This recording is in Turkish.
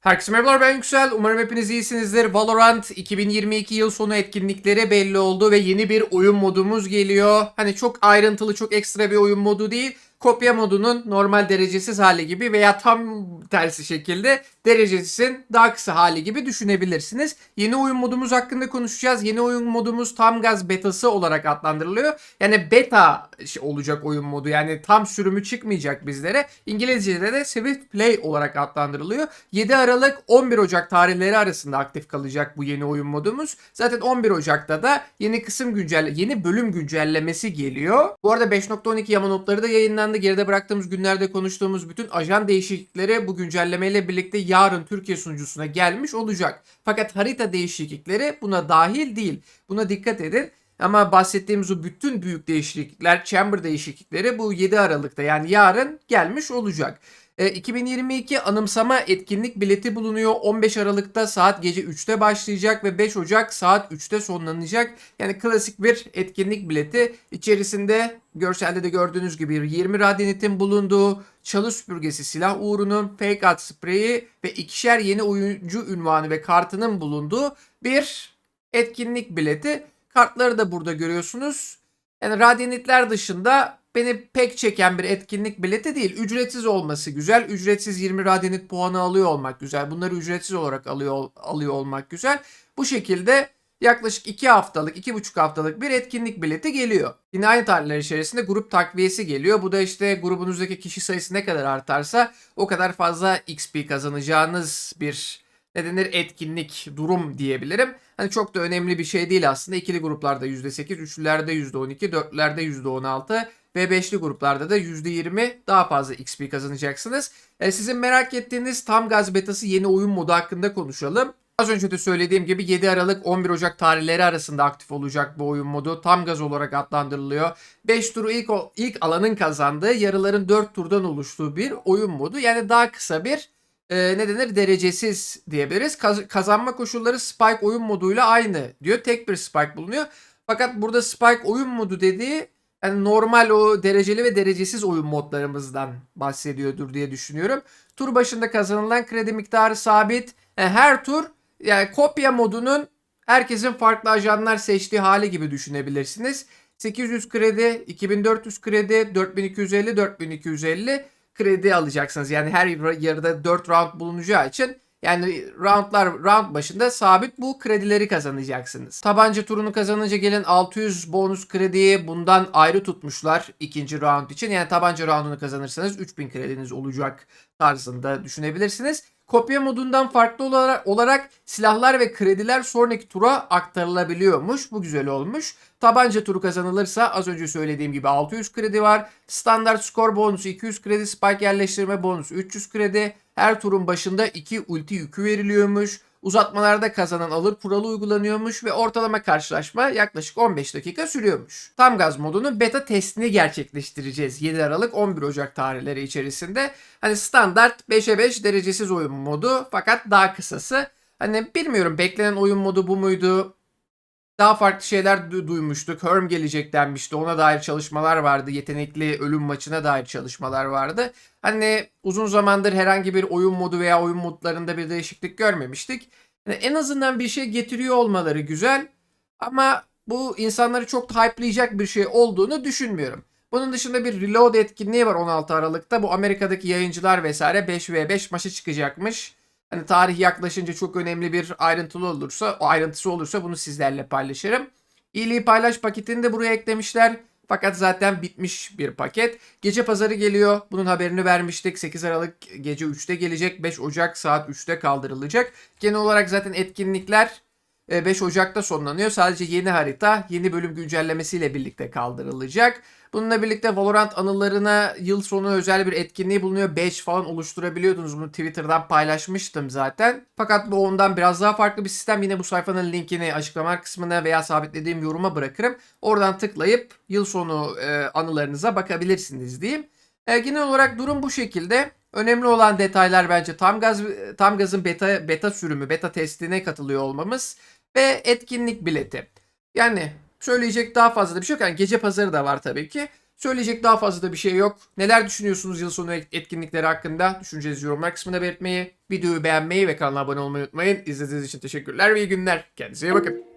Herkese merhabalar ben Yüksel. Umarım hepiniz iyisinizdir. Valorant 2022 yıl sonu etkinlikleri belli oldu ve yeni bir oyun modumuz geliyor. Hani çok ayrıntılı, çok ekstra bir oyun modu değil. Kopya modunun normal derecesiz hali gibi veya tam tersi şekilde derecesizin daha kısa hali gibi düşünebilirsiniz. Yeni oyun modumuz hakkında konuşacağız. Yeni oyun modumuz tam gaz betası olarak adlandırılıyor. Yani beta olacak oyun modu. Yani tam sürümü çıkmayacak bizlere. İngilizce'de de Swift Play olarak adlandırılıyor. 7 Aralık 11 Ocak tarihleri arasında aktif kalacak bu yeni oyun modumuz. Zaten 11 Ocak'ta da yeni kısım güncel yeni bölüm güncellemesi geliyor. Bu arada 5.12 yama notları da yayınlandı. Geride bıraktığımız günlerde konuştuğumuz bütün ajan değişiklikleri bu güncellemeyle birlikte yarın Türkiye sunucusuna gelmiş olacak. Fakat harita değişiklikleri buna dahil değil. Buna dikkat edin. Ama bahsettiğimiz o bütün büyük değişiklikler, chamber değişiklikleri bu 7 Aralık'ta yani yarın gelmiş olacak. E, 2022 anımsama etkinlik bileti bulunuyor. 15 Aralık'ta saat gece 3'te başlayacak ve 5 Ocak saat 3'te sonlanacak. Yani klasik bir etkinlik bileti. İçerisinde görselde de gördüğünüz gibi 20 radyanitin bulunduğu, çalı süpürgesi silah uğrunun, fake at spreyi ve ikişer yeni oyuncu ünvanı ve kartının bulunduğu bir etkinlik bileti. Kartları da burada görüyorsunuz. Yani radyanitler dışında beni pek çeken bir etkinlik bileti değil. Ücretsiz olması güzel. Ücretsiz 20 radyanit puanı alıyor olmak güzel. Bunları ücretsiz olarak alıyor alıyor olmak güzel. Bu şekilde yaklaşık 2 haftalık, 2,5 haftalık bir etkinlik bileti geliyor. Yine aynı tarihler içerisinde grup takviyesi geliyor. Bu da işte grubunuzdaki kişi sayısı ne kadar artarsa o kadar fazla XP kazanacağınız bir ne denir etkinlik durum diyebilirim. Hani çok da önemli bir şey değil aslında. İkili gruplarda %8, üçlülerde %12, dörtlülerde %16 ve beşli gruplarda da %20 daha fazla XP kazanacaksınız. E, sizin merak ettiğiniz tam gaz betası yeni oyun modu hakkında konuşalım. Az önce de söylediğim gibi 7 Aralık 11 Ocak tarihleri arasında aktif olacak bu oyun modu. Tam gaz olarak adlandırılıyor. 5 turu ilk, ilk alanın kazandığı yarıların 4 turdan oluştuğu bir oyun modu. Yani daha kısa bir e, ne denir derecesiz diyebiliriz. Kaz- kazanma koşulları Spike oyun moduyla aynı diyor. Tek bir Spike bulunuyor. Fakat burada Spike oyun modu dediği yani normal o dereceli ve derecesiz oyun modlarımızdan bahsediyordur diye düşünüyorum. Tur başında kazanılan kredi miktarı sabit. Yani her tur yani kopya modunun herkesin farklı ajanlar seçtiği hali gibi düşünebilirsiniz. 800 kredi, 2400 kredi, 4250, 4250 kredi alacaksınız. Yani her yarıda 4 round bulunacağı için yani roundlar round başında sabit bu kredileri kazanacaksınız. Tabanca turunu kazanınca gelen 600 bonus krediyi bundan ayrı tutmuşlar ikinci round için. Yani tabanca roundunu kazanırsanız 3000 krediniz olacak tarzında düşünebilirsiniz. Kopya modundan farklı olarak, olarak silahlar ve krediler sonraki tura aktarılabiliyormuş. Bu güzel olmuş. Tabanca turu kazanılırsa az önce söylediğim gibi 600 kredi var. Standart skor bonusu 200 kredi, spike yerleştirme bonusu 300 kredi. Her turun başında 2 ulti yükü veriliyormuş. Uzatmalarda kazanan alır kuralı uygulanıyormuş ve ortalama karşılaşma yaklaşık 15 dakika sürüyormuş. Tam gaz modunun beta testini gerçekleştireceğiz 7 Aralık 11 Ocak tarihleri içerisinde. Hani standart 5'e 5 derecesiz oyun modu fakat daha kısası. Hani bilmiyorum beklenen oyun modu bu muydu? Daha farklı şeyler du- duymuştuk. Herm gelecek denmişti. Ona dair çalışmalar vardı. Yetenekli ölüm maçına dair çalışmalar vardı. Hani uzun zamandır herhangi bir oyun modu veya oyun modlarında bir değişiklik görmemiştik. Yani en azından bir şey getiriyor olmaları güzel. Ama bu insanları çok hype'layacak bir şey olduğunu düşünmüyorum. Bunun dışında bir reload etkinliği var 16 Aralık'ta. Bu Amerika'daki yayıncılar vesaire 5v5 maçı çıkacakmış. Hani tarih yaklaşınca çok önemli bir ayrıntılı olursa, o ayrıntısı olursa bunu sizlerle paylaşırım. İyiliği paylaş paketini de buraya eklemişler. Fakat zaten bitmiş bir paket. Gece pazarı geliyor. Bunun haberini vermiştik. 8 Aralık gece 3'te gelecek. 5 Ocak saat 3'te kaldırılacak. Genel olarak zaten etkinlikler 5 Ocak'ta sonlanıyor. Sadece yeni harita, yeni bölüm güncellemesiyle birlikte kaldırılacak. Bununla birlikte Valorant anılarına yıl sonu özel bir etkinliği bulunuyor. Badge falan oluşturabiliyordunuz. Bunu Twitter'dan paylaşmıştım zaten. Fakat bu ondan biraz daha farklı bir sistem. Yine bu sayfanın linkini açıklama kısmına veya sabitlediğim yoruma bırakırım. Oradan tıklayıp yıl sonu e, anılarınıza bakabilirsiniz diyeyim. E, genel olarak durum bu şekilde. Önemli olan detaylar bence tam gaz tam gazın beta beta sürümü, beta testine katılıyor olmamız ve etkinlik bileti. Yani söyleyecek daha fazla da bir şey yok. Yani gece pazarı da var tabii ki. Söyleyecek daha fazla da bir şey yok. Neler düşünüyorsunuz yıl sonu etkinlikleri hakkında? Düşüncenizi yorumlar kısmında belirtmeyi, videoyu beğenmeyi ve kanala abone olmayı unutmayın. İzlediğiniz için teşekkürler ve iyi günler. Kendinize iyi bakın.